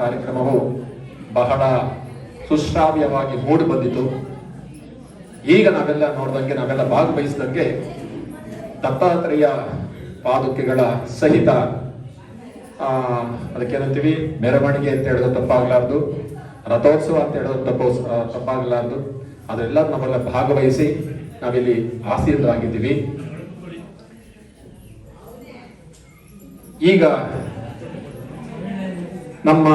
ಕಾರ್ಯಕ್ರಮವು ಬಹಳ ಸುಶ್ರಾವ್ಯವಾಗಿ ಮೂಡಿ ಬಂದಿತು ಈಗ ನಾವೆಲ್ಲ ನೋಡ್ದಂಗೆ, ನಾವೆಲ್ಲ ಭಾಗವಹಿಸಿದಂಗೆ ದತ್ತಾತ್ರೇಯ ಪಾದುಕೆಗಳ ಸಹಿತ ಅದಕ್ಕೇನಂತೀವಿ ಮೆರವಣಿಗೆ ಅಂತ ಹೇಳೋದು ತಪ್ಪಾಗಲಾರ್ದು, ರಥೋತ್ಸವ ಅಂತ ಹೇಳೋದು ತಪ್ಪು ತಪ್ಪಾಗಲಾರ್ದು. ಅದೆಲ್ಲ ನಾವೆಲ್ಲ ಭಾಗವಹಿಸಿ ನಾವಿಲ್ಲಿ ಆಸೀನರಾಗಿದ್ದೀವಿ. ಈಗ ನಮ್ಮ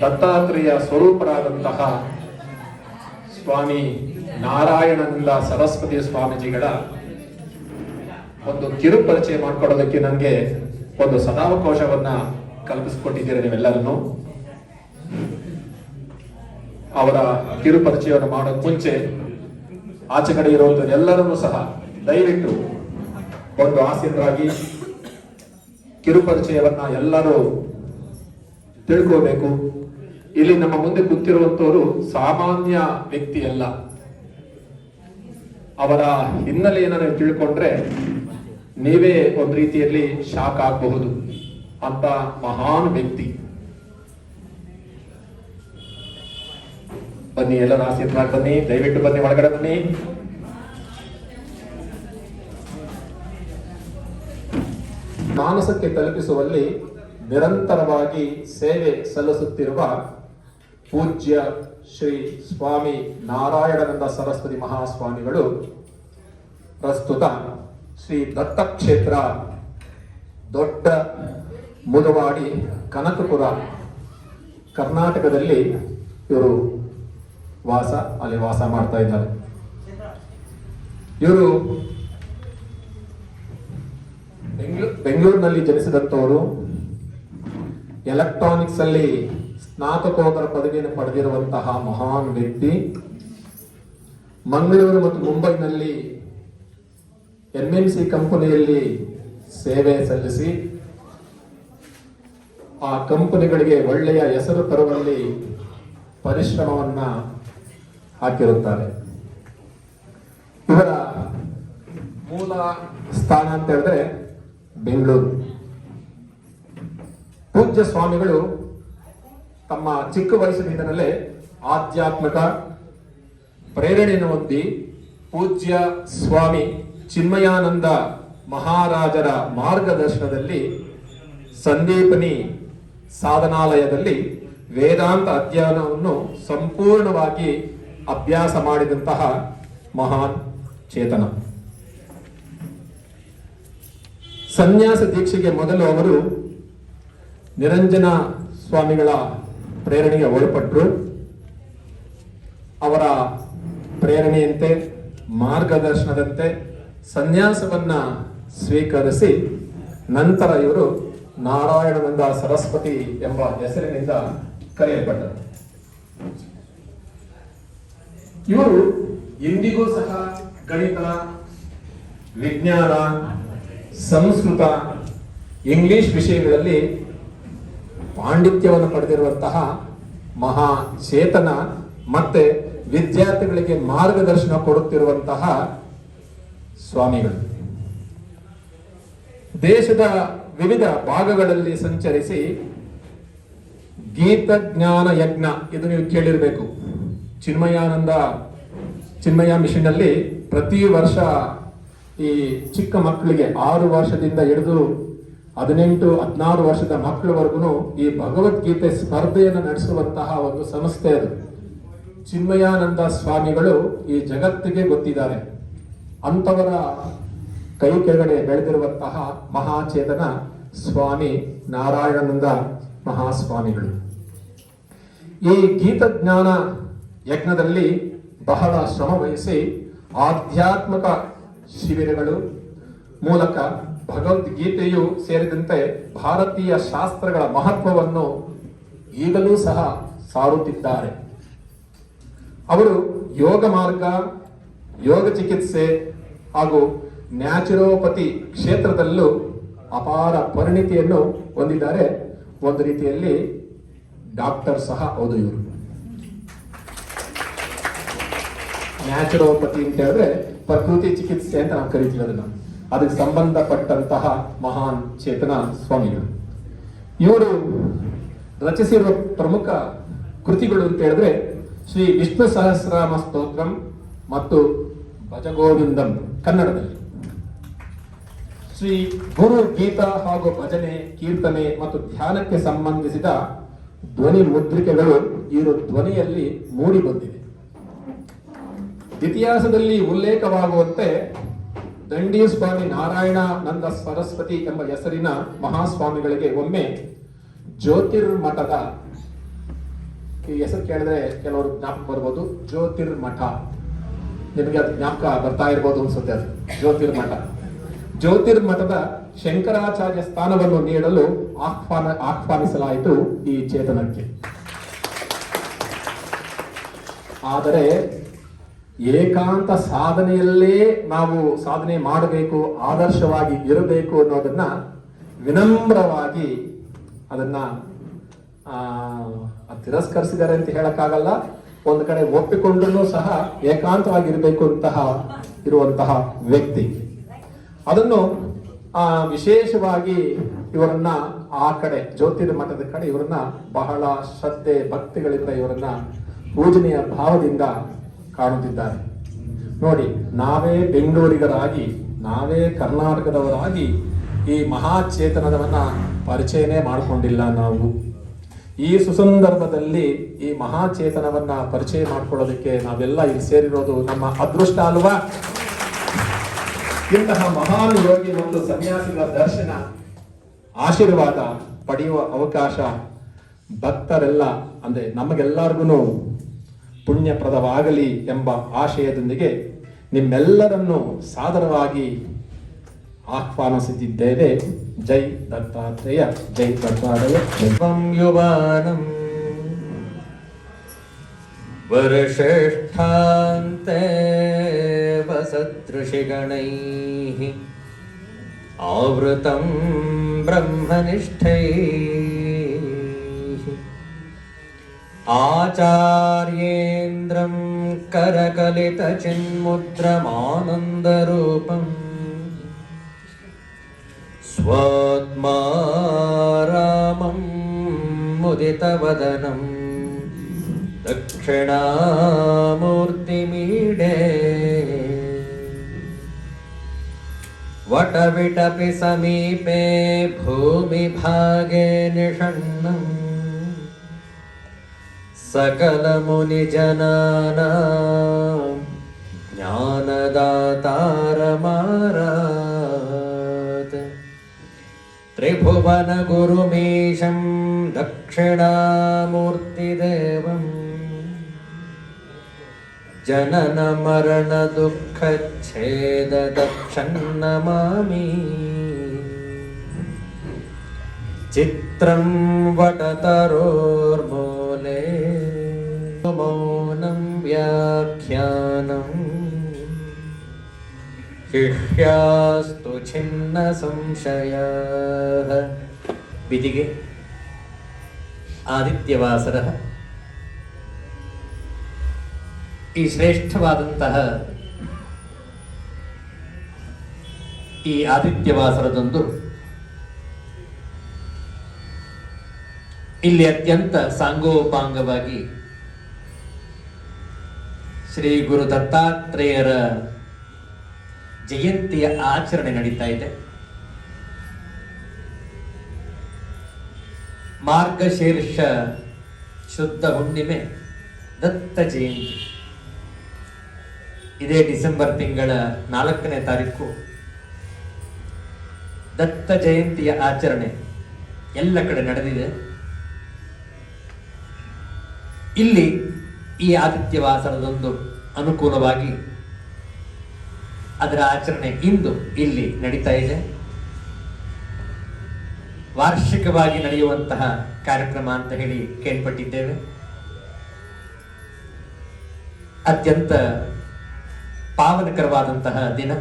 ದತ್ತಾತ್ರೇಯ ಸ್ವರೂಪರಾದಂತಹ ಸ್ವಾಮಿ ನಾರಾಯಣಂದ ಸರಸ್ವತಿ ಸ್ವಾಮೀಜಿಗಳ ಒಂದು ಕಿರು ಪರಿಚಯ ಮಾಡ್ಕೊಡೋದಕ್ಕೆ ನನಗೆ ಒಂದು ಸದಾವಕಾಶವನ್ನ ಕಲ್ಪಿಸಿಕೊಟ್ಟಿದ್ದೀರಾ ನೀವೆಲ್ಲರನ್ನು. ಅವರ ಕಿರು ಪರಿಚಯವನ್ನು ಮಾಡೋಕ್ ಮುಂಚೆ ಆಚೆ ಕಡೆ ಸಹ ದಯವಿಟ್ಟು ಒಂದು ಆಸೀನರಾಗಿ ಕಿರುಪರಿಚಯವನ್ನ ಎಲ್ಲರೂ ತಿಳ್ಕೋಬೇಕು. ಇಲ್ಲಿ ನಮ್ಮ ಮುಂದೆ ಕೂತಿರುವಂತವರು ಸಾಮಾನ್ಯ ವ್ಯಕ್ತಿ ಅಲ್ಲ ಅವರ ಹಿನ್ನೆಲೆಯನ್ನು ನೀವು ತಿಳ್ಕೊಂಡ್ರೆ ನೀವೇ ಒಂದು ರೀತಿಯಲ್ಲಿ ಶಾಕ್ ಆಗಬಹುದು ಅಂತ ಮಹಾನ್ ವ್ಯಕ್ತಿ. ಬನ್ನಿ, ಎಲ್ಲರ ಆಸೀರ್ವಾದ ಬನ್ನಿ, ದಯವಿಟ್ಟು ಬನ್ನಿ, ಒಳಗಡೆ ಬನ್ನಿ. ಮಾನಸಕ್ಕೆ ತಲುಪಿಸುವಲ್ಲಿ ನಿರಂತರವಾಗಿ ಸೇವೆ ಸಲ್ಲಿಸುತ್ತಿರುವ ಪೂಜ್ಯ ಶ್ರೀ ಸ್ವಾಮಿ ನಾರಾಯಣನಂದ ಸರಸ್ವತಿ ಮಹಾಸ್ವಾಮಿಗಳು, ಪ್ರಸ್ತುತ ಶ್ರೀ ದತ್ತಕ್ಷೇತ್ರ ದೊಡ್ಡ ಮುದುವಾಡಿ ಕನಕಪುರ, ಕರ್ನಾಟಕದಲ್ಲಿ ಇವರು ವಾಸ, ಅಲ್ಲಿ ವಾಸ ಮಾಡ್ತಾ ಇದ್ದಾರೆ. ಇವರು ಬೆಂಗಳೂರು ಬೆಂಗಳೂರಿನಲ್ಲಿ ಜನಿಸಿದಂಥವರು ಎಲೆಕ್ಟ್ರಾನಿಕ್ಸ್ ಅಲ್ಲಿ ಸ್ನಾತಕೋತ್ತರ ಪದವಿಯನ್ನು ಪಡೆದಿರುವಂತಹ ಮಹಾನ್ ವ್ಯಕ್ತಿ. ಮಂಗಳೂರು ಮತ್ತು ಮುಂಬೈನಲ್ಲಿ ಎಂಎನ್ಸಿ ಕಂಪನಿಯಲ್ಲಿ ಸೇವೆ ಸಲ್ಲಿಸಿ. ಆ ಕಂಪನಿಗಳಿಗೆ ಒಳ್ಳೆಯ ಹೆಸರು ತರುವಲ್ಲಿ ಪರಿಶ್ರಮವನ್ನ ಹಾಕಿರುತ್ತಾರೆ. ಇವರ ಮೂಲ ಸ್ಥಾನ ಅಂತ ಹೇಳಿದ್ರೆ ಬೆಂಗಳೂರು. ಪೂಜ್ಯ ಸ್ವಾಮಿಗಳು ತಮ್ಮ ಚಿಕ್ಕ ವಯಸ್ಸಿನಿಂದಲೇ ಆಧ್ಯಾತ್ಮಿಕ ಪ್ರೇರಣೆಯನ್ನು ಹೊಂದಿ ಪೂಜ್ಯ ಸ್ವಾಮಿ ಚಿನ್ಮಯಾನಂದ ಮಹಾರಾಜರ ಮಾರ್ಗದರ್ಶನದಲ್ಲಿ ಸಂದೀಪನಿ ಸಾಧನಾಲಯದಲ್ಲಿ ವೇದಾಂತ ಅಧ್ಯಯನವನ್ನು ಸಂಪೂರ್ಣವಾಗಿ ಅಭ್ಯಾಸ ಮಾಡಿದಂತಹ ಮಹಾನ್ ಚೇತನ. ಸನ್ಯಾಸ ದೀಕ್ಷೆಗೆ ಮೊದಲು ಅವರು ನಿರಂಜನ ಸ್ವಾಮಿಗಳ ಪ್ರೇರಣೆಗೆ ಒಳಪಟ್ಟರು ಅವರ ಪ್ರೇರಣೆಯಂತೆ, ಮಾರ್ಗದರ್ಶನದಂತೆ ಸನ್ಯಾಸವನ್ನು ಸ್ವೀಕರಿಸಿ ನಂತರ ಇವರು ನಾರಾಯಣನಂದ ಸರಸ್ವತಿ ಎಂಬ ಹೆಸರಿನಿಂದ ಕರೆಯಲ್ಪಟ್ಟರು. ಇವರು ಇಂದಿಗೂ ಸಹ ಗಣಿತ, ವಿಜ್ಞಾನ, ಸಂಸ್ಕೃತ, ಇಂಗ್ಲಿಷ್ ವಿಷಯಗಳಲ್ಲಿ ಪಾಂಡಿತ್ಯವನ್ನು ಪಡೆದಿರುವಂತಹ ಮಹಾ ಚೇತನ ಮತ್ತೆ ವಿದ್ಯಾರ್ಥಿಗಳಿಗೆ ಮಾರ್ಗದರ್ಶನ ಕೊಡುತ್ತಿರುವಂತಹ ಸ್ವಾಮಿಗಳು. ದೇಶದ ವಿವಿಧ ಭಾಗಗಳಲ್ಲಿ ಸಂಚರಿಸಿ ಗೀತ ಜ್ಞಾನ ಯಜ್ಞ ಇದು ನೀವು ಕೇಳಿರಬೇಕು. ಚಿನ್ಮಯಾನಂದ, ಚಿನ್ಮಯ ಮಿಷನ್ ಅಲ್ಲಿ ಪ್ರತಿ ವರ್ಷ ಈ ಚಿಕ್ಕ ಮಕ್ಕಳಿಗೆ ಆರು ವರ್ಷದಿಂದ ಹಿಡಿದು ಹದಿನೆಂಟು, ಹದಿನಾರು ವರ್ಷದ ಮಕ್ಕಳವರೆಗೂ ಈ ಭಗವದ್ಗೀತೆ ಸ್ಪರ್ಧೆಯನ್ನು ನಡೆಸುವಂತಹ ಒಂದು ಸಂಸ್ಥೆ ಅದು. ಚಿನ್ಮಯಾನಂದ ಸ್ವಾಮಿಗಳು ಈ ಜಗತ್ತಿಗೆ ಗೊತ್ತಿದ್ದಾರೆ. ಅಂಥವರ ಕೈ ಕೆಳಗಡೆ ಬೆಳೆದಿರುವಂತಹ ಮಹಾಚೇತನ ಸ್ವಾಮಿ ನಾರಾಯಣಾನಂದ ಮಹಾಸ್ವಾಮಿಗಳು. ಈ ಗೀತಜ್ಞಾನ ಯಜ್ಞದಲ್ಲಿ ಬಹಳ ಶ್ರಮ ಆಧ್ಯಾತ್ಮಿಕ ಶಿಬಿರಗಳು ಮೂಲಕ ಭಗವದ್ಗೀತೆಯು ಸೇರಿದಂತೆ ಭಾರತೀಯ ಶಾಸ್ತ್ರಗಳ ಮಹತ್ವವನ್ನು ಈಗಲೂ ಸಹ ಸಾರುತ್ತಿದ್ದಾರೆ. ಅವರು ಯೋಗ ಮಾರ್ಗ, ಯೋಗ ಚಿಕಿತ್ಸೆ ಹಾಗೂ ನ್ಯಾಚುರೋಪತಿ ಕ್ಷೇತ್ರದಲ್ಲೂ ಅಪಾರ ಪರಿಣಿತಿಯನ್ನು ಹೊಂದಿದ್ದಾರೆ. ಒಂದು ರೀತಿಯಲ್ಲಿ ಡಾಕ್ಟರ್ ಸಹ ಹೌದು ಇವರು. ನ್ಯಾಚುರೋಪತಿ ಅಂತ ಹೇಳಿದ್ರೆ ಪ್ರಕೃತಿ ಚಿಕಿತ್ಸೆ ಅಂತ ನಾವು ಕರಿತೀವಿ ಅದನ್ನ ಅದಕ್ಕೆ ಸಂಬಂಧಪಟ್ಟಂತಹ ಮಹಾನ್ ಚೇತನ ಸ್ವಾಮಿಗಳು ಇವರು ರಚಿಸಿರುವ ಪ್ರಮುಖ ಕೃತಿಗಳು ಅಂತ ಹೇಳಿದ್ರೆ ಶ್ರೀ ವಿಷ್ಣು ಸಹಸ್ರನಾಮ ಸ್ತೋತ್ರಂ ಮತ್ತು ಭಜಗೋವಿಂದಂ ಕನ್ನಡದಲ್ಲಿ. ಶ್ರೀ ಗುರು ಗೀತಾ ಹಾಗೂ ಭಜನೆ, ಕೀರ್ತನೆ ಮತ್ತು ಧ್ಯಾನಕ್ಕೆ ಸಂಬಂಧಿಸಿದ ಧ್ವನಿ ಮುದ್ರಿಕೆಗಳು ಇವರು ಧ್ವನಿಯಲ್ಲಿ ಮೂಡಿ ಬಂದಿದೆ ಇತಿಹಾಸದಲ್ಲಿ ಉಲ್ಲೇಖವಾಗುವಂತೆ ದಂಡಿ ಸ್ವಾಮಿ ನಾರಾಯಣ ನಂದ ಸರಸ್ವತಿ ಎಂಬ ಹೆಸರಿನ ಮಹಾಸ್ವಾಮಿಗಳಿಗೆ ಒಮ್ಮೆ ಜ್ಯೋತಿರ್ಮಠದ ಈ ಹೆಸರು ಕೇಳಿದ್ರೆ ಕೆಲವರು ಜ್ಞಾಪಕ ಬರ್ಬೋದು. ಜ್ಯೋತಿರ್ಮಠ. ನಿಮಗೆ ಅದು ಜ್ಞಾಪಕ ಬರ್ತಾ ಇರ್ಬೋದು ಅನ್ಸುತ್ತೆ ಅದು. ಜ್ಯೋತಿರ್ಮಠ. ಜ್ಯೋತಿರ್ಮಠದ ಶಂಕರಾಚಾರ್ಯ ಸ್ಥಾನವನ್ನು ನೀಡಲು ಆಹ್ವಾನ, ಆಹ್ವಾನಿಸಲಾಯಿತು ಈ ಚೇತನಕ್ಕೆ. ಆದರೆ ಏಕಾಂತ ಸಾಧನೆಯಲ್ಲೇ ನಾವು ಸಾಧನೆ ಮಾಡಬೇಕು ಆದರ್ಶವಾಗಿ ಇರಬೇಕು ಅನ್ನೋದನ್ನ ವಿನಮ್ರವಾಗಿ ಅದನ್ನ ಆ, ತಿರಸ್ಕರಿಸಿದ್ದಾರೆ ಅಂತ ಹೇಳಕ್ಕಾಗಲ್ಲ. ಒಂದು ಕಡೆ ಒಪ್ಪಿಕೊಂಡು ಸಹ ಏಕಾಂತವಾಗಿರಬೇಕು ಅಂತಹ ಇರುವಂತಹ ವ್ಯಕ್ತಿ. ಅದನ್ನು ಆ ವಿಶೇಷವಾಗಿ ಇವರನ್ನ ಆ ಕಡೆ ಜ್ಯೋತಿರ್ಮಠದ ಕಡೆ ಇವರನ್ನ ಬಹಳ ಶ್ರದ್ಧೆ ಭಕ್ತಿಗಳಿಂದ ಇವರನ್ನ ಪೂಜನೆಯ ಭಾವದಿಂದ ಕಾಣುತ್ತಿದ್ದಾರೆ ನೋಡಿ, ನಾವೇ ಬೆಂಗಳೂರಿಗರಾಗಿ, ನಾವೇ ಕರ್ನಾಟಕದವರಾಗಿ ಈ ಮಹಾಚೇತನದವನ್ನ ಪರಿಚಯನೇ ಮಾಡಿಕೊಂಡಿಲ್ಲ ನಾವು. ಈ ಸುಸಂದರ್ಭದಲ್ಲಿ ಈ ಮಹಾಚೇತನವನ್ನ ಪರಿಚಯ ಮಾಡ್ಕೊಳ್ಳೋದಕ್ಕೆ ನಾವೆಲ್ಲ ಇಲ್ಲಿ ಸೇರಿರೋದು ನಮ್ಮ ಅದೃಷ್ಟ ಅಲ್ವಾ? ಇಂತಹ ಮಹಾನ್ ಯೋಗಿ ಮತ್ತು ಸನ್ಯಾಸಿಗಳ ದರ್ಶನ, ಆಶೀರ್ವಾದ ಪಡೆಯುವ ಅವಕಾಶ ಭಕ್ತರೆಲ್ಲ, ಅಂದ್ರೆ ನಮಗೆಲ್ಲರಿಗೂ ಪುಣ್ಯಪ್ರದವಾಗಲಿ ಎಂಬ ಆಶಯದೊಂದಿಗೆ ನಿಮ್ಮೆಲ್ಲರನ್ನು ಸಾದರವಾಗಿ ಆಹ್ವಾನಿಸುತ್ತಿದ್ದೇವೆ ಜೈ ದತ್ತಾತ್ರೇಯ ಜೈ ದತ್ತಾತ್ರೇಯ ಜೈ त्वं युवानम् वरश्रेष्ठान्ते वसदृशिगणैः आवृतं ब्रह्मनिष्ठैः आचार्येन्द्रं करकलितचिन्मुद्रमानन्दरूपम्। स्वात्मा रामं मुदितवदनं दक्षिणामूर्तिमीडे। वटविटपि समीपे भूमिभागे निषण्णम् सकलमुनिजनानां ज्ञानदातारमारात्। त्रिभुवनगुरुमीशं दक्षिणामूर्तिदेवम् जननमरणदुःखच्छेददक्षन्नमामि चित्रं वटतरोर्मूले मौनं व्याख्यानम् ಶಿಷ್ಯಾಸ್ತು ಛಿನ್ನ ಸಂಶಯ ಬಿದಿಗೆ ಆದಿತ್ಯವಾಸರ ಈ ಶ್ರೇಷ್ಠವಾದಂತಹ ಈ ಆದಿತ್ಯವಾಸರದಂದು ಇಲ್ಲಿ ಅತ್ಯಂತ ಸಾಂಗೋಪಾಂಗವಾಗಿ ಶ್ರೀ ಗುರು ದತ್ತಾತ್ರೇಯರ ಜಯಂತಿಯ ಆಚರಣೆ ನಡೀತಾ ಇದೆ. ಮಾರ್ಗಶೀರ್ಷ ಶುದ್ಧ ಹುಣ್ಣಿಮೆ, ದತ್ತ ಜಯಂತಿ. ಇದೇ ಡಿಸೆಂಬರ್ ತಿಂಗಳ ನಾಲ್ಕನೇ ತಾರೀಕು. ದತ್ತ ಜಯಂತಿಯ ಆಚರಣೆ ಎಲ್ಲ ಕಡೆ ನಡೆದಿದೆ. ಇಲ್ಲಿ ಈ ಆದಿತ್ಯವಾಸರದೊಂದು ಅನುಕೂಲವಾಗಿ ಅದರ ಆಚರಣೆ ಇಂದು ಇಲ್ಲಿ ನಡೀತಾ ಇದೆ. ವಾರ್ಷಿಕವಾಗಿ ನಡೆಯುವಂತಹ ಕಾರ್ಯಕ್ರಮ ಅಂತ ಹೇಳಿ ಕೇಳ್ಪಟ್ಟಿದ್ದೇವೆ. ಅತ್ಯಂತ ಪಾವನಕರವಾದಂತಹ ದಿನ.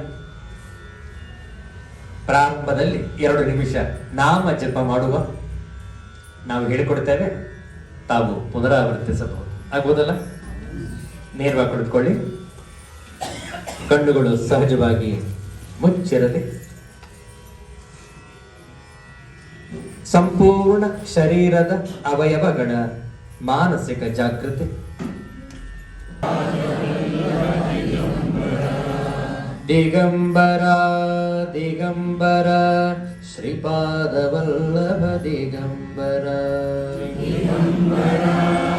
ಪ್ರಾರಂಭದಲ್ಲಿ ಎರಡು ನಿಮಿಷ ನಾಮ ಜಪ ಮಾಡುವ ನಾವು ಹೇಳಿಕೊಡ್ತೇವೆ. ತಾವು ಪುನರಾವರ್ತಿಸಬಹುದು. ಆಗ್ಬೋದಲ್ಲ? ನೇರವಾಗಿ ಕುಳಿತುಕೊಳ್ಳಿ. ಕಣ್ಣುಗಳು ಸಹಜವಾಗಿ ಮುಚ್ಚಿರಲಿ. ಸಂಪೂರ್ಣ ಶರೀರದ ಅವಯವಗಳ ಮಾನಸಿಕ ಜಾಗೃತಿ. ದಿಗಂಬರ ದಿಗಂಬರ, ಶ್ರೀಪಾದವಲ್ಲಭ ದಿಗಂಬರ. ದಿಗಂಬರ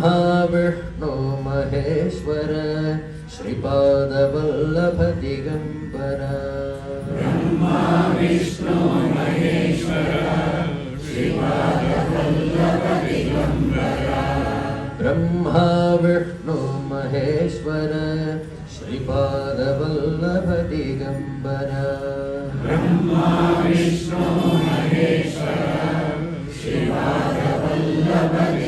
ब्रह्माविष्णो महेश्वर श्रीपादवल्लभदिगम्बर ब्रह्मा विष्णो महेश्वर श्रीपादवल्लभदिगम्बर ब्रह्मा विष्णो महेश्वर श्रीपादवल्लभदिगम्बर ब्रह्मा विष्णो महेश्वर श्रीपादवल्लभदि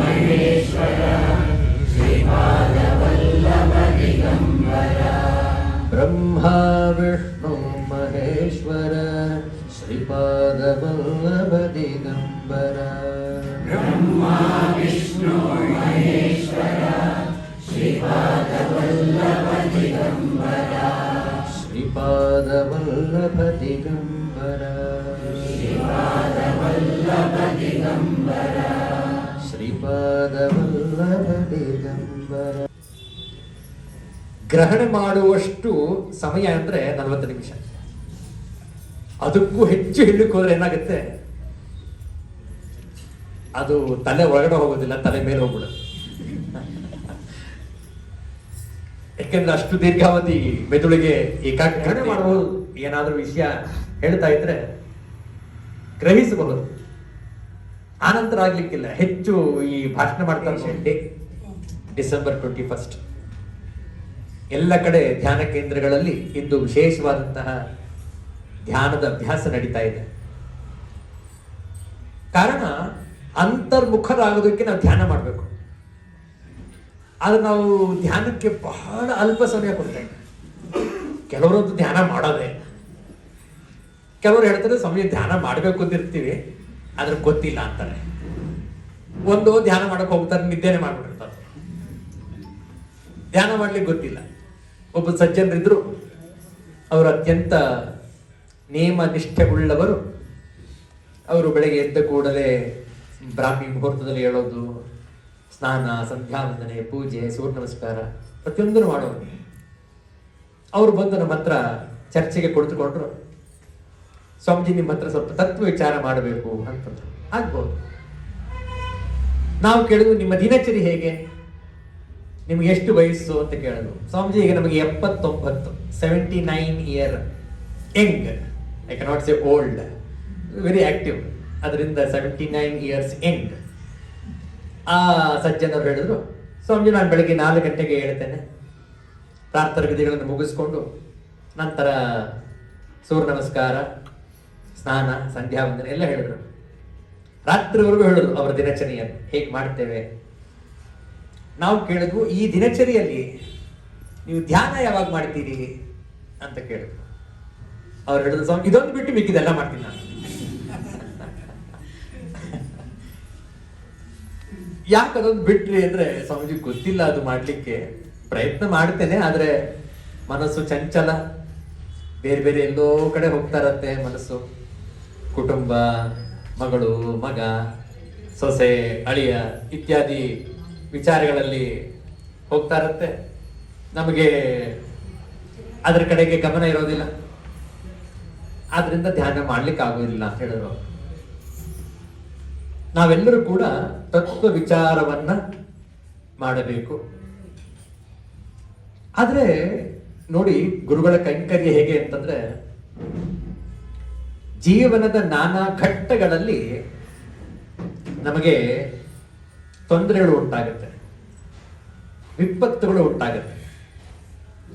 ಶ್ರೀಪಾದವಲ್ಲಭ ದಿಗಂಬರ ಬ್ರಹ್ಮ ವಿಷ್ಣು ಮಹೇಶ್ವರ ಶ್ರೀಪಾದವಲ್ಲಭ ದಿಗಂಬರ ಶ್ರೀಪಾದವಲ್ಲಭ ದಿಗಂಬರ ಗ್ರಹಣ ಮಾಡುವಷ್ಟು ಸಮಯ ಅಂದ್ರೆ ನಲವತ್ತು ನಿಮಿಷ. ಅದಕ್ಕೂ ಹೆಚ್ಚು ಹೇಳಲಿಕ್ಕೆ ಹೋದ್ರೆ ಏನಾಗುತ್ತೆ? ಅದು ತಲೆ ಒಳಗಡೆ ಹೋಗೋದಿಲ್ಲ ತಲೆ ಮೇಲೆ ಹೋಗ್ಬಿಡುತ್ತೆ. ಯಾಕೆಂದ್ರೆ ಅಷ್ಟು ದೀರ್ಘಾವಧಿ ಮೆದುಳಿಗೆ ಏಕಾಗ್ರಹಣೆ ಮಾಡಬಹುದು ಏನಾದರೂ ವಿಷಯ ಹೇಳ್ತಾ ಇದ್ರೆ ಗ್ರಹಿಸಬಹುದು. ಆನಂತರ ಆಗ್ಲಿಕ್ಕಿಲ್ಲ. ಹೆಚ್ಚು ಈ ಭಾಷಣ ಮಾಡ್ತಾರೆ ಡಿಸೆಂಬರ್ ಟ್ವೆಂಟಿ ಫಸ್ಟ್. ಎಲ್ಲ ಕಡೆ ಧ್ಯಾನ ಕೇಂದ್ರಗಳಲ್ಲಿ ಇಂದು ವಿಶೇಷವಾದಂತಹ ಧ್ಯಾನದ ಅಭ್ಯಾಸ ನಡೀತಾ ಇದೆ. ಕಾರಣ, ಅಂತರ್ಮುಖರಾಗೋದಕ್ಕೆ ನಾವು ಧ್ಯಾನ ಮಾಡಬೇಕು. ಆದ್ರೆ ನಾವು ಧ್ಯಾನಕ್ಕೆ ಬಹಳ ಅಲ್ಪ ಸಮಯ ಕೊಡ್ತೇವೆ. ಕೆಲವರೊಂದು ಧ್ಯಾನ ಮಾಡೋದೇ. ಕೆಲವರು ಹೇಳ್ತಾರೆ, ಸಮಯ ಧ್ಯಾನ ಮಾಡಬೇಕು ಅಂತಿರ್ತೀವಿ ಆದ್ರೆ ಗೊತ್ತಿಲ್ಲ ಅಂತಾರೆ. ಒಂದು ಧ್ಯಾನ ಮಾಡಕ್ಕೆ ಹೋಗ್ತಾರೆ, ನಿದ್ದೆನೆ ಮಾಡ್ಬಿಟ್ಟಿರ್ತಾರೆ. ಧ್ಯಾನ ಮಾಡ್ಲಿಕ್ಕೆ ಗೊತ್ತಿಲ್ಲ. ಒಬ್ಬ ಸಜ್ಜನರಿದ್ರು, ಅವರು ಅತ್ಯಂತ ನೇಮ ನಿಷ್ಠೆ ಉಳ್ಳವರು ಅವರು ಬೆಳಗ್ಗೆ ಎದ್ದ ಕೂಡಲೇ ಬ್ರಾಹ್ಮಿ ಮುಹೂರ್ತದಲ್ಲಿ ಹೇಳೋದು, ಸ್ನಾನ ಸಂಧ್ಯಾ ವಂದನೆ ಪೂಜೆ, ಸೂರ್ಯ ನಮಸ್ಕಾರ, ಪ್ರತಿಯೊಂದನ್ನು ಮಾಡೋರು. ಅವರು ಬಂದು ನಮ್ಮ ಹತ್ರ ಚರ್ಚೆಗೆ ಕುಳಿತುಕೊಂಡ್ರು. ಸ್ವಾಮೀಜಿ, ನಿಮ್ಮ ಹತ್ರ ಸ್ವಲ್ಪ ತತ್ವ ವಿಚಾರ ಮಾಡಬೇಕು ಅಂತಂದ್ರು ಆಗ್ಬೋದು. ನಾವು ಕೇಳಿದ್ವು, ನಿಮ್ಮ ದಿನಚರಿ ಹೇಗೆ? ನಿಮ್ಗೆ ಎಷ್ಟು ವಯಸ್ಸು ಅಂತ ಕೇಳೋದು. ಸ್ವಾಮೀಜಿ, ಈಗ ನಮಗೆ ಎಪ್ಪತ್ತೊಂಬತ್ತು seventy nine year young I cannot say old very active ಅದರಿಂದ ಸೆವೆಂಟಿ ನೈನ್ ಇಯರ್ಸ್ ಯಂಗ್ ಆ ಸಜ್ಜನರು ಹೇಳಿದ್ರು, ಸ್ವಾಮೀಜಿ, ನಾನು ಬೆಳಗ್ಗೆ ನಾಲ್ಕು ಗಂಟೆಗೆ ಹೇಳ್ತೇನೆ. ಪ್ರಾರ್ಥನಾ ವಿಧಿಗಳನ್ನು ಮುಗಿಸ್ಕೊಂಡು ನಂತರ ಸೂರ್ಯ ನಮಸ್ಕಾರ, ಸ್ನಾನ ಸಂಧ್ಯಾ ವಂದನೆ ಎಲ್ಲ ಹೇಳಿದ್ರು. ರಾತ್ರಿವರೆಗೂ ಹೇಳಿದ್ರು, ಅವರ ದಿನಚರಿಯನ್ನು ಹೇಗೆ ಮಾಡ್ತೇವೆ? ನಾವು ಕೇಳಿದ್ವು, ಈ ದಿನಚರಿಯಲ್ಲಿ ನೀವು ಧ್ಯಾನ ಯಾವಾಗ ಮಾಡ್ತೀರಿ ಅಂತ ಕೇಳಿದ್ರು ಅವ್ರು ಹೇಳಿದ್ರು, ಸ್ವಾಮಿ, ಇದೊಂದು ಬಿಟ್ಟು ಮಿಕ್ಕಿದೆಲ್ಲ ಮಾಡ್ತೀನಿ ನಾನು. ಯಾಕೆ ಅದೊಂದು ಬಿಟ್ರಿ ಅಂದ್ರೆ, ಸ್ವಾಮೀಜಿ, ಗೊತ್ತಿಲ್ಲ, ಅದು ಮಾಡ್ಲಿಕ್ಕೆ ಪ್ರಯತ್ನ ಮಾಡ್ತೇನೆ, ಆದ್ರೆ ಮನಸ್ಸು ಚಂಚಲ. ಬೇರೆ ಬೇರೆ ಎಲ್ಲೋ ಕಡೆ ಹೋಗ್ತಾ ಇರತ್ತೆ ಮನಸ್ಸು. ಕುಟುಂಬ, ಮಗಳು, ಮಗ, ಸೊಸೆ, ಅಳಿಯ ಇತ್ಯಾದಿ ವಿಚಾರಗಳಲ್ಲಿ ಹೋಗ್ತಾ ಇರುತ್ತೆ. ನಮಗೆ ಅದರ ಕಡೆಗೆ ಗಮನ ಇರೋದಿಲ್ಲ. ಆದ್ರಿಂದ ಧ್ಯಾನ ಮಾಡ್ಲಿಕ್ಕೆ ಆಗೋದಿಲ್ಲ ಅಂತ ಹೇಳಿದ್ರು ನಾವೆಲ್ಲರೂ ಕೂಡ ತತ್ವ ವಿಚಾರವನ್ನ ಮಾಡಬೇಕು. ಆದ್ರೆ ನೋಡಿ ಗುರುಗಳ ಕೈಂಕರ್ಯ ಹೇಗೆ ಅಂತಂದ್ರೆ ಜೀವನದ ನಾನಾ ಘಟ್ಟಗಳಲ್ಲಿ ನಮಗೆ ತೊಂದರೆಗಳು ಉಂಟಾಗುತ್ತೆ. ವಿಪತ್ತುಗಳು ಉಂಟಾಗುತ್ತೆ.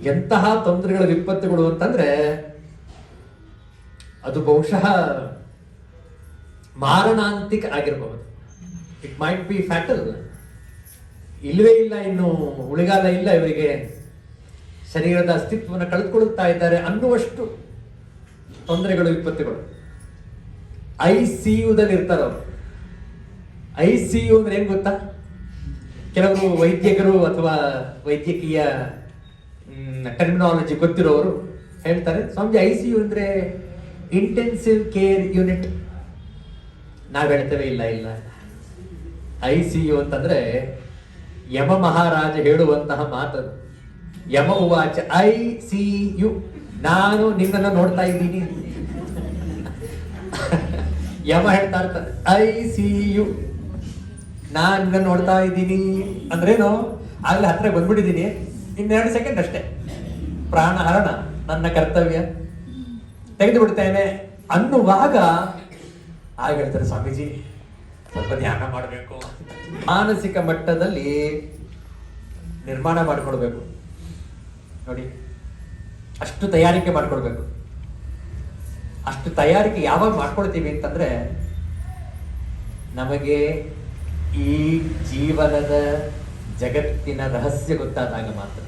ಎಂತಹ ತೊಂದರೆಗಳ, ವಿಪತ್ತುಗಳು ಅಂತಂದ್ರೆ, ಅದು ಬಹುಶಃ ಮಾರಣಾಂತಿಕ ಆಗಿರಬಹುದು. ಇಟ್ ಮೈಟ್ ಬಿ ಫ್ಯಾಟಲ್ ಇಲ್ಲವೇ ಇಲ್ಲ, ಇನ್ನು ಉಳಿಗಾಲ ಇಲ್ಲ ಇವರಿಗೆ. ಶರೀರದ ಅಸ್ತಿತ್ವವನ್ನು ಕಳೆದುಕೊಳ್ಳುತ್ತಾ ಇದ್ದಾರೆ ಅನ್ನುವಷ್ಟು ತೊಂದರೆಗಳು, ವಿಪತ್ತುಗಳು. ಐ ಸಿ ಯುದಲ್ಲಿ ಇರ್ತಾರೆ ಅವರು. ಐ ಸಿ ಯು ಅಂದ್ರೆ ಏನ್ ಗೊತ್ತಾ? ಕೆಲವರು ವೈದ್ಯಕರು ಅಥವಾ ವೈದ್ಯಕೀಯ ಟರ್ಮಿನಾಲಜಿ ಗೊತ್ತಿರೋರು ಹೇಳ್ತಾರೆ. ಸ್ವಾಮಿ ಐ ಸಿ ಯು ಅಂದ್ರೆ ಇಂಟೆನ್ಸಿವ್ ಕೇರ್ ಯೂನಿಟ್ ನಾವು ಹೇಳ್ತೇವೆ ಇಲ್ಲ ಇಲ್ಲ. ಐ ಸಿ ಯು ಅಂತಂದ್ರೆ ಯಮ ಮಹಾರಾಜ ಹೇಳುವಂತಹ ಮಾತದು ಯಮ ಉವಾಚ ಐ ಸಿ ಯು ನಾನು ನಿನ್ನನ್ನು ನೋಡ್ತಾ ಇದ್ದೀನಿ. ಯಮ ಹೇಳ್ತಾ ಇರ್ತಾರೆ ಐ ಸಿ ಯು ನಾನು ನೋಡ್ತಾ ಇದ್ದೀನಿ. ಅಂದ್ರೇನು? ಆಗ್ಲೇ ಹತ್ರ ಬಂದ್ಬಿಟ್ಟಿದ್ದೀನಿ. ಇನ್ನೆರಡು ಸೆಕೆಂಡ್ ಅಷ್ಟೇ. ಪ್ರಾಣ ಹರಣ ನನ್ನ ಕರ್ತವ್ಯ. ತೆಗೆದು ಬಿಡ್ತೇನೆ ಅನ್ನುವಾಗ ಆಗ ಹೇಳ್ತಾರೆ ಸ್ವಾಮೀಜಿ. ಸ್ವಲ್ಪ ಧ್ಯಾನ ಮಾಡಬೇಕು. ಮಾನಸಿಕ ಮಟ್ಟದಲ್ಲಿ ನಿರ್ಮಾಣ ಮಾಡಿಕೊಡ್ಬೇಕು. ನೋಡಿ, ಅಷ್ಟು ತಯಾರಿಕೆ ಮಾಡಿಕೊಡ್ಬೇಕು. ಅಷ್ಟು ತಯಾರಿಕೆ ಯಾವಾಗ ಮಾಡ್ಕೊಳ್ತೀವಿ ಅಂತಂದ್ರೆ, ನಮಗೆ ಈ ಜೀವನದ ಜಗತ್ತಿನ ರಹಸ್ಯ ಗೊತ್ತಾದಾಗ ಮಾತ್ರ.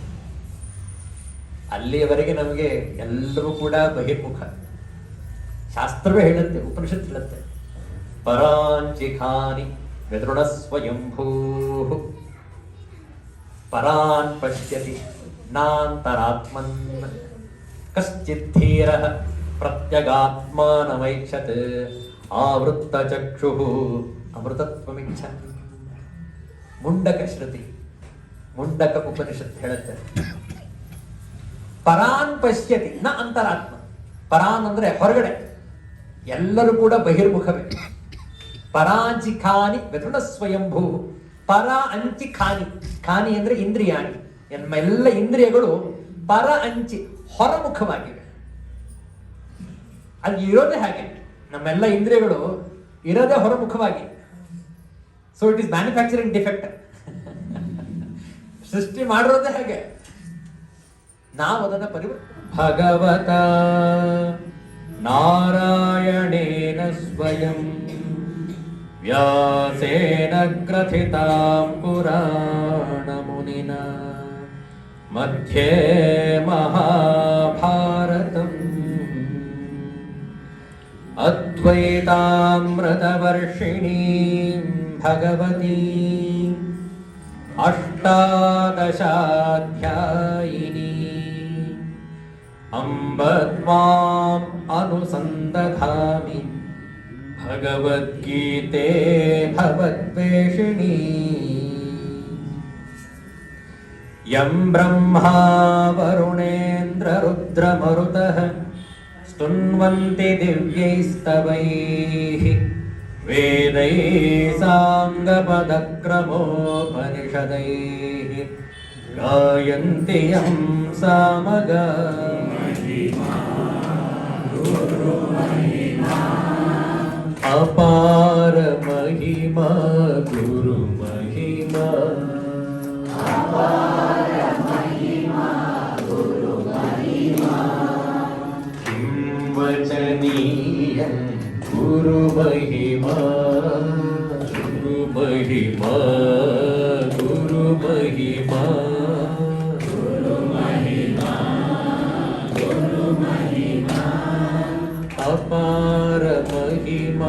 ಅಲ್ಲಿಯವರೆಗೆ ನಮಗೆ ಎಲ್ಲರೂ ಕೂಡ ಬಹಿರ್ಮುಖ. ಶಾಸ್ತ್ರವೇ ಹೇಳುತ್ತೆ, ಉಪನಿಷತ್ ಹೇಳುತ್ತೆ. ಪರಾಂಚಿಖಾನಿ ವಿದೃಢ ಸ್ವಯಂಭೂ ಪರಾನ್ ಪಶ್ಯತಿ ನಾಂತರಾತ್ಮನ್ ಕಶ್ಚಿತ್ ಧೀರ ಪ್ರತ್ಯಗಾತ್ಮಾನಮೈಕ್ಷತ್. ಆವೃತ್ತ ಚಕ್ಷು ಅಮೃತತ್ವಮಿಚ್ಛನ್ ಮುಂಡಕ ಶ್ರುತಿ, ಮುಂಡಕ ಉಪನಿಷತ್ ಹೇಳುತ್ತೆ. ಪರಾನ್ ಪಶ್ಯತಿ, ನ ಅಂತರಾತ್ಮ. ಪರಾನ್ ಅಂದ್ರೆ ಹೊರಗಡೆ. ಎಲ್ಲರೂ ಕೂಡ ಬಹಿರ್ಮುಖವೇ. ಪರಾಂಚಿ ಖಾನಿ ವಿಧುಣ ಸ್ವಯಂಭೂ. ಪರ ಅಂಚಿ ಖಾನಿ. ಖಾನಿ ಅಂದ್ರೆ ಇಂದ್ರಿಯಾನಿ ನಮ್ಮ ಎಲ್ಲ ಇಂದ್ರಿಯಗಳು ಪರ ಅಂಚಿ ಹೊರಮುಖವಾಗಿವೆ. ಅಲ್ಲಿ ಇರೋದೇ ಹಾಗೆ. ನಮ್ಮೆಲ್ಲ ಇಂದ್ರಿಯಗಳು ಇರದೇ ಹೊರಮುಖವಾಗಿ. So it is manufacturing defect ಸೃಷ್ಟಿ ಮಾಡಿರೋದೇ ಹೇಗೆ? ನಾವು ಅದನ್ನ ಪರಿ ಭಗವತ ನಾರಾಯಣೇನ ಸ್ವಯಂ ವ್ಯಾಸೇನ ಗ್ರಥಿತ ಪುರಾಣ ಮುನಿನ ಮಧ್ಯೆ ಮಹಾಭಾರತಂ. ಅದ್ವೈತಾಮೃತವರ್ಷಿಣೀಂ भगवती। अष्टादशाध्यायिनी। अम्ब त्वाम् अनुसन्दधामि। भगवद्गीते भवद्वेषिणी। यं ब्रह्मा वरुणेन्द्ररुद्रमरुतः स्तुन्वन्ति दिव्यैस्तवैः वेदैः साङ्गपदक्रमोपनिषदैः गायन्ति यं सामगा अपार महिमा गुरु महिमा किं वचनीयं ഗുരു മഹിമ ഗുരു മഹിമ ഗുരു മഹിമ അപാര മഹിമ